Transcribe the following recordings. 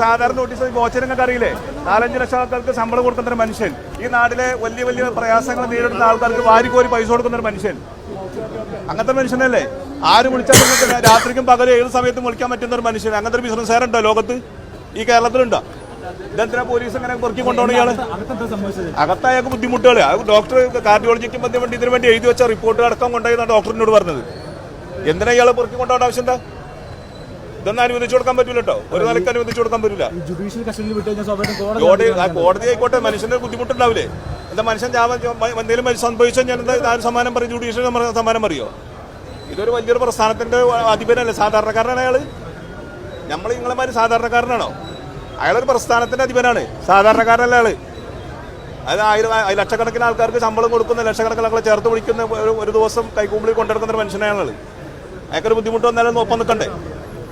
സാധാരണ നോട്ടീസ് ഗോചരങ്ങൾക്ക് അറിയില്ലേ? നാലഞ്ച് ലക്ഷം ആൾക്കാർക്ക് ശമ്പളം കൊടുക്കുന്ന ഒരു മനുഷ്യൻ. ഈ നാട്ടിലെ വലിയ വലിയ പ്രയാസങ്ങൾ നേരിടുന്ന ആൾക്കാർക്ക് വാരിക്കോരി പൈസ കൊടുക്കുന്ന ഒരു മനുഷ്യൻ. അങ്ങനത്തെ മനുഷ്യനല്ലേ? ആര് വിളിച്ചാൽ രാത്രിക്കും പകലും ഏത് സമയത്തും വിളിക്കാൻ പറ്റുന്ന ഒരു മനുഷ്യൻ. അങ്ങനത്തെ ഒരു ബിസിനസ്സുകാരുണ്ടോ ലോകത്ത്? ഈ കേരളത്തിലുണ്ടോ? ഇതെന്തിനാ പോലീസ് അങ്ങനെ പൊറുക്കി കൊണ്ടുപോകണ ഇയാൾ? അകത്തായൊക്കെ ബുദ്ധിമുട്ടുകൾ ഡോക്ടർ കാർഡിയോളജിക്ക് ബന്ധപ്പെട്ട് ഇതിനു വേണ്ടി എഴുതി വെച്ച റിപ്പോർട്ട് അടക്കം കൊണ്ടുപോയി ഡോക്ടറിനോട് പറഞ്ഞത്. എന്തിനാ ഇയാളെ പൊറുക്കി കൊണ്ടുപോകേണ്ട ആവശ്യം എന്താ? ഇതൊന്നും അനുവദിച്ചു കൊടുക്കാൻ പറ്റൂല കേട്ടോ ഒരു നിലയ്ക്ക് അനുവദിച്ചു കൊടുക്കാൻ പറ്റില്ല ജുഡീഷ്യൽ കസ്റ്റഡിയിൽ വിട്ട് കഴിഞ്ഞാൽ കോടതി കോടതി ആ കോടതി ആയിക്കോട്ടെ മനുഷ്യന് ബുദ്ധിമുട്ടുണ്ടാവില്ലേ എന്താ മനുഷ്യൻ എന്തെങ്കിലും സംഭവിച്ചാൽ ഞാൻ എന്താ സമ്മാനം പറയും? ജുഡീഷ്യൽ സമ്മാനം പറയോ? ഇതൊരു വലിയൊരു പ്രസ്ഥാനത്തിന്റെ അധിപനല്ലേ? സാധാരണക്കാരനാണ് അയാൾ. നമ്മൾ നിങ്ങളെമാര് സാധാരണക്കാരനാണോ? അയാളൊരു പ്രസ്ഥാനത്തിന്റെ അധിപനാണ്. സാധാരണക്കാരനല്ല അയാൾ. അത് ആയിരം ലക്ഷക്കണക്കിന് ആൾക്കാർക്ക് ശമ്പളം കൊടുക്കുന്ന ലക്ഷക്കണക്കിന് ആൾക്കാരെ ചേർത്ത് പിടിക്കുന്ന ഒരു ഒരു ദിവസം കൈക്കൂമ്പിളിൽ കൊണ്ടെടുക്കുന്ന ഒരു മനുഷ്യനാണ് അയാൾ അയാൾക്കൊരു ബുദ്ധിമുട്ട് വന്നാലും ഒപ്പം നിൽക്കണ്ടേ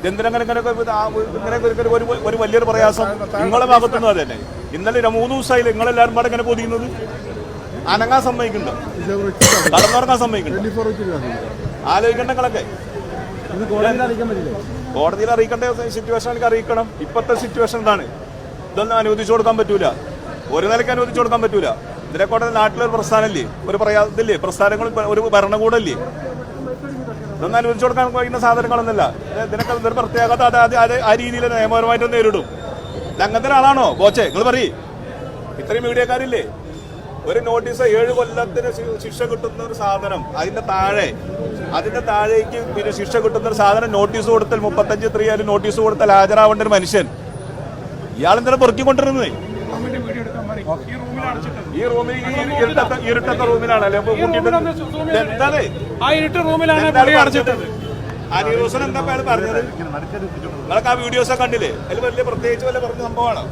എന്തിനങ്ങനെ ഇങ്ങനെ ഒരു- വലിയൊരു പ്രയാസം നിങ്ങളുടെ ഭാഗത്തുനിന്ന് അത് തന്നെ. ഇന്നലെ മൂന്ന് ദിവസമായില്ല നിങ്ങളെല്ലാവരും പാടെ ഇങ്ങനെ പൊതിയുന്നത്? അനങ്ങാൻ സമ്മതിക്കുന്നുണ്ടോ കടന്നുറങ്ങാൻ സമ്മതിക്കുന്നുണ്ടോ ആലോചിക്കണ്ട നിങ്ങളൊക്കെ. കോടതിയിൽ അറിയിക്കേണ്ട സിറ്റുവേഷൻ എനിക്ക് അറിയിക്കണം. ഇപ്പോഴത്തെ സിറ്റുവേഷൻ എന്താണ് ഇതൊന്നും അനുവദിച്ചു കൊടുക്കാൻ പറ്റൂല. ഒരു നിലയ്ക്ക് അനുവദിച്ചു കൊടുക്കാൻ പറ്റൂല. ഇതിനെ കോടതി നാട്ടിലൊരു പ്രസ്ഥാനമല്ലേ? ഒരു പ്രയാ ഇതില്ലേ? പ്രസ്ഥാനങ്ങൾ ഒരു ഭരണകൂടമില്ലേ? ഇതൊന്നും അനുവദിച്ചു കൊടുക്കാൻ കഴിയുന്ന സാധനങ്ങളൊന്നുമില്ല. ഇത് ഇതിനൊക്കെ ഒരു പ്രത്യേകത അത് ആ രീതിയിൽ നിയമപരമായിട്ട് നേരിടും. അങ്ങനത്തെ ഒരാളാണോ? ബോച്ചെ നിങ്ങൾ പറയും. ഇത്രയും മീഡിയക്കാരില്ലേ? ഒരു നോട്ടീസ് ഏഴ് കൊല്ലത്തിന് ശിക്ഷ കിട്ടുന്ന ഒരു സാധനം അതിന്റെ താഴെ അതിന്റെ താഴേക്ക് പിന്നെ ശിക്ഷ കിട്ടുന്ന ഒരു സാധനം നോട്ടീസ് കൊടുത്താൽ മുപ്പത്തഞ്ച് ത്രീ നോട്ടീസ് കൊടുത്താൽ ഹാജരാവേണ്ട ഒരു മനുഷ്യൻ. ഇയാൾ എന്തിനാ പെറുക്കിക്കൊണ്ടിരുന്നത്? ഈ റൂമിൽ ഇരുട്ടത്തെ ഇരുട്ടത്തെ റൂമിലാണ് അല്ലെ കൂട്ടിയിട്ട് എന്താണ് ആ ഇരുട്ട് റൂമിലാണ് പുള്ളി അടച്ചിട്ടത്. അനിറോസൻ എന്താ അയാൾ പറഞ്ഞത്? നിങ്ങൾക്ക് ആ വീഡിയോസ് ഒക്കെ കണ്ടില്ലേ? അതിൽ വലിയ പ്രത്യേകിച്ച് വല്ല പറഞ്ഞ സംഭവമാണ്?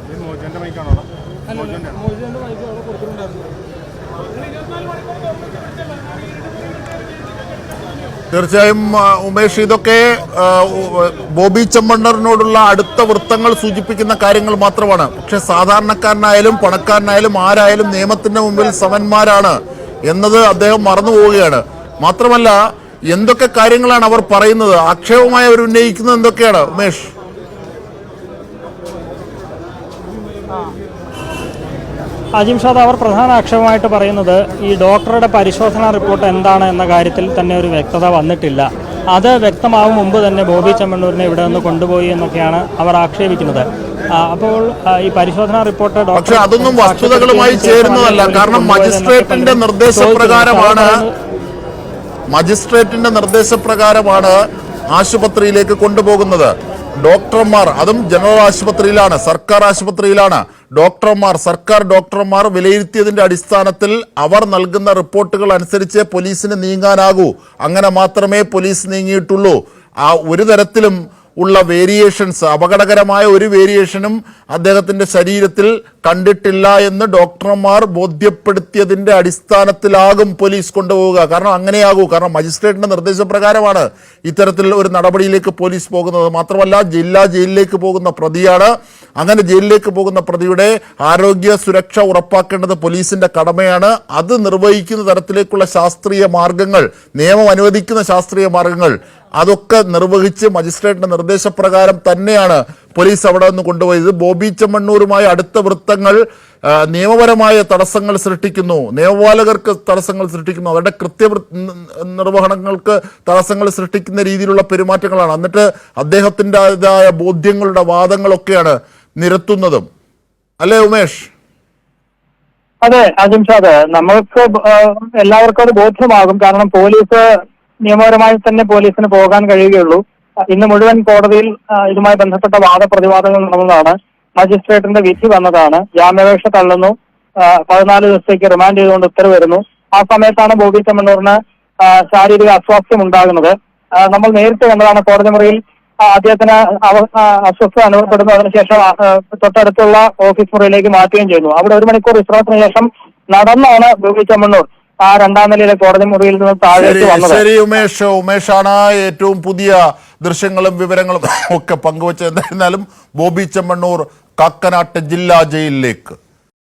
തീർച്ചയായും ഉമേഷ് ഇതൊക്കെ ബോബി ചെമ്മണ്ണറിനോടുള്ള അടുത്ത വൃത്തങ്ങൾ സൂചിപ്പിക്കുന്ന കാര്യങ്ങൾ മാത്രമാണ്. പക്ഷെ സാധാരണക്കാരനായാലും പണക്കാരനായാലും ആരായാലും നിയമത്തിന്റെ മുമ്പിൽ സമന്മാരാണ് എന്നത് അദ്ദേഹം മറന്നു പോവുകയാണ്. മാത്രമല്ല എന്തൊക്കെ കാര്യങ്ങളാണ് അവർ പറയുന്നത്? ആക്ഷേപമായി അവർ ഉന്നയിക്കുന്നത് എന്തൊക്കെയാണ് ഉമേഷ്? അജിം ഷാദ് അവർ പ്രധാന ആക്ഷേപമായിട്ട് പറയുന്നത് ഈ ഡോക്ടറുടെ പരിശോധനാ റിപ്പോർട്ട് എന്താണ് എന്ന കാര്യത്തിൽ തന്നെ ഒരു വ്യക്തത വന്നിട്ടില്ല. അത് വ്യക്തമാവും മുമ്പ് തന്നെ ബോബി ചെമ്മണ്ണൂരിനെ ഇവിടെ നിന്ന് കൊണ്ടുപോയി എന്നൊക്കെയാണ് അവർ ആക്ഷേപിക്കുന്നത്. അപ്പോൾ ഈ പരിശോധനാ റിപ്പോർട്ട് പക്ഷേ അതൊന്നും വസ്തുതകളുമായി ചേരുന്നതല്ല. കാരണം മജിസ്ട്രേറ്റിന്റെ നിർദ്ദേശപ്രകാരമാണ് മജിസ്ട്രേറ്റിന്റെ നിർദ്ദേശപ്രകാരമാണ് ആശുപത്രിയിലേക്ക് കൊണ്ടുപോകുന്നത്. ഡോക്ടർമാർ അതും ജനറൽ ആശുപത്രിയിലാണ് സർക്കാർ ആശുപത്രിയിലാണ്. ഡോക്ടർമാർ സർക്കാർ ഡോക്ടർമാർ വിലയിരുത്തിയതിന്റെ അടിസ്ഥാനത്തിൽ അവർ നൽകുന്ന റിപ്പോർട്ടുകൾ അനുസരിച്ച് പോലീസിന് നീങ്ങാനാകൂ. അങ്ങനെ മാത്രമേ പോലീസ് നീങ്ങിയിട്ടുള്ളൂ. ആ ഒരു തരത്തിലും ഉള്ള വേരിയേഷൻസ് അപകടകരമായ ഒരു വേരിയേഷനും അദ്ദേഹത്തിന്റെ ശരീരത്തിൽ കണ്ടിട്ടില്ല എന്ന് ഡോക്ടർമാർ ബോധ്യപ്പെടുത്തിയതിന്റെ അടിസ്ഥാനത്തിലാകും പോലീസ് കൊണ്ടുപോവുക. കാരണം അങ്ങനെയാകൂ. കാരണം മജിസ്ട്രേറ്റിന്റെ നിർദ്ദേശപ്രകാരമാണ് ഇത്തരത്തിൽ ഒരു നടപടിയിലേക്ക് പോലീസ് പോകുന്നത്. മാത്രമല്ല ജില്ലാ ജയിലിലേക്ക് പോകുന്ന പ്രതിയാണ് അങ്ങനെ ജയിലിലേക്ക് പോകുന്ന പ്രതിയുടെ ആരോഗ്യ സുരക്ഷ ഉറപ്പാക്കേണ്ടത് പോലീസിന്റെ കടമയാണ്. അത് നിർവഹിക്കുന്ന തരത്തിലേക്കുള്ള ശാസ്ത്രീയ മാർഗങ്ങൾ നിയമം അനുവദിക്കുന്ന ശാസ്ത്രീയ മാർഗങ്ങൾ അതൊക്കെ നിർവഹിച്ച് മജിസ്ട്രേറ്റിന്റെ നിർദ്ദേശപ്രകാരം തന്നെയാണ് പോലീസ് അവിടെ നിന്ന് കൊണ്ടുപോയത്. ബോബി ചെമ്മണ്ണൂരുമായി അടുത്ത വൃത്തങ്ങൾ നിയമപരമായ തടസ്സങ്ങൾ സൃഷ്ടിക്കുന്നു. നിയമപാലകർക്ക് തടസ്സങ്ങൾ സൃഷ്ടിക്കുന്നു. അവരുടെ കൃത്യ നിർവഹണങ്ങൾക്ക് തടസ്സങ്ങൾ സൃഷ്ടിക്കുന്ന രീതിയിലുള്ള പെരുമാറ്റങ്ങളാണ്. എന്നിട്ട് അദ്ദേഹത്തിന്റെതായ ബോധ്യങ്ങളുടെ വാദങ്ങളൊക്കെയാണ് നിരത്തുന്നതും. അല്ലേ ഉമേഷ്? അതെ അജിംഷാദ് നമ്മൾക്ക് എല്ലാവർക്കും അത് ബോധ്യമാകും. കാരണം പോലീസ് നിയമപരമായി തന്നെ പോലീസിന് പോകാൻ കഴിയുകയുള്ളൂ. ഇന്ന് മുഴുവൻ കോടതിയിൽ ഇതുമായി ബന്ധപ്പെട്ട വാദപ്രതിവാദങ്ങൾ നടന്നതാണ്. മജിസ്ട്രേറ്റിന്റെ വിധി വന്നതാണ്. ജാമ്യാപേക്ഷ തള്ളുന്നു. പതിനാല് ദിവസത്തേക്ക് റിമാൻഡ് ചെയ്തുകൊണ്ട് ഉത്തരവ് വരുന്നു. ആ സമയത്താണ് ബോബി ചെമ്മണ്ണൂറിന് ശാരീരിക അസ്വാസ്ഥ്യം ഉണ്ടാകുന്നത്. നമ്മൾ നേരിട്ട് കണ്ടതാണ് കോടതി മുറിയിൽ അദ്ദേഹത്തിന് അസ്വസ്ഥത അനുഭവപ്പെടുന്നു. അതിനുശേഷം തൊട്ടടുത്തുള്ള ഓഫീസ് മുറിയിലേക്ക് മാറ്റുകയും ചെയ്യുന്നു അവിടെ ഒരു മണിക്കൂർ വിശ്രമത്തിന് ശേഷം നടന്നാണ് ബോബി ചമ്മണ്ണൂർ ആ രണ്ടാം നിലയിലെ കോടതി മുറിയിൽ നിന്ന് താഴേക്ക് വന്നത്. ശരി ഉമേഷ്. ഉമേഷാണ് ഏറ്റവും പുതിയ ദൃശ്യങ്ങളും വിവരങ്ങളും ഒക്കെ പങ്കുവച്ചത്. എന്തായിരുന്നാലും ബോബി ചെമ്മണ്ണൂർ കാക്കനാട്ട് ജില്ലാ ജയിലിലേക്ക്.